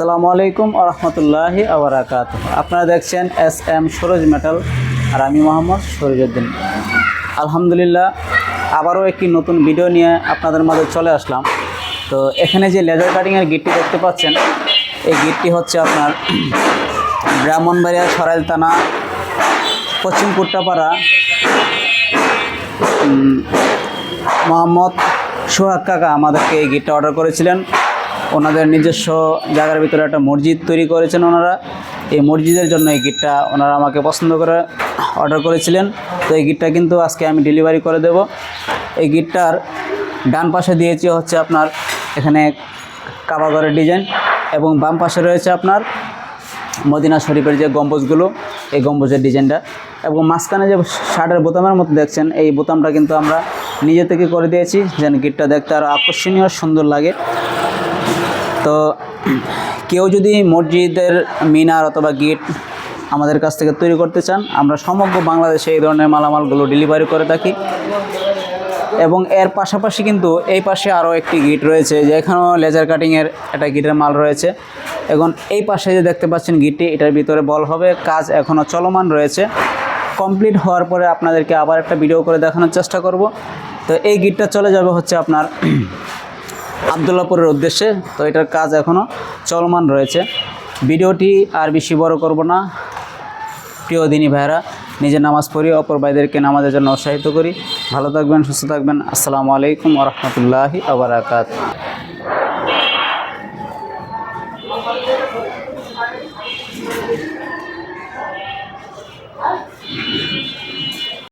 আসসালামু আলাইকুম আরহামতুল্লাহি আবরাকাত আপনারা দেখছেন এস এম সরোজ মেটাল আর আমি মোহাম্মদ সরিজউদ্দিন আলহামদুলিল্লাহ, আবারও একটি নতুন ভিডিও নিয়ে আপনাদের মাঝে চলে আসলাম। তো এখানে যে লেজার কাটিংয়ের গিটটি দেখতে পাচ্ছেন, এই গিটটি হচ্ছে আপনার ব্রাহ্মণবাড়িয়া সরাইল থানা, পশ্চিম কুট্টাপাড়া মোহাম্মদ সোহাগ কাকা আমাদেরকে এই গিটটা অর্ডার করেছিলেন। ওনাদের নিজস্ব জায়গার ভিতরে একটা মসজিদ তৈরি করেছেন ওনারা। এই মসজিদের জন্য এই গিটটা ওনারা আমাকে পছন্দ করে অর্ডার করেছিলেন। তো এই গিটটা কিন্তু আজকে আমি ডেলিভারি করে দেব। এই গিটটার ডান পাশে দিয়েছি হচ্ছে আপনার এখানে কাবাগরের ডিজাইন এবং বাম পাশে রয়েছে আপনার মদিনা শরীফের যে গম্বুজগুলো, এই গম্বুজের ডিজাইনটা এবং মাঝখানে যে শার্টের বোতামের মতো দেখছেন, এই বোতামটা কিন্তু আমরা নিজে থেকে করে দিয়েছি। যেন গিটটা দেখতে আরও আকর্ষণীয়, সুন্দর লাগে। তো কেউ যদি মসজিদের মিনার অথবা গেট আমাদের কাছ থেকে তৈরি করতে চান, আমরা সমগ্র বাংলাদেশে এই ধরনের মালামালগুলো ডেলিভারি করে থাকি। এবং এর পাশাপাশি কিন্তু এই পাশে আরও একটি গিট রয়েছে, যে এখানেও লেজার কাটিংয়ের একটা গিটের মাল রয়েছে। এখন এই পাশে যে দেখতে পাচ্ছেন গিটটি, এটার ভিতরে বল হবে, কাজ এখনও চলমান রয়েছে। কমপ্লিট হওয়ার পরে আপনাদেরকে আবার একটা ভিডিও করে দেখানোর চেষ্টা করব। তো এই গিটটা চলে যাবে হচ্ছে আপনার আবদুল্লাপুরের উদ্দেশ্যে। তো এটার কাজ এখনও চলমান রয়েছে। ভিডিওটি আর বেশি বড় করব না। প্রিয় দিনী ভাইরা নিজে নামাজ পড়ি, অপর ভাইদেরকে নামাজের জন্য উৎসাহিত করি। ভালো থাকবেন, সুস্থ থাকবেন। আসসালামু আলাইকুম রহমতুল্লাহি আবরাকাত Thank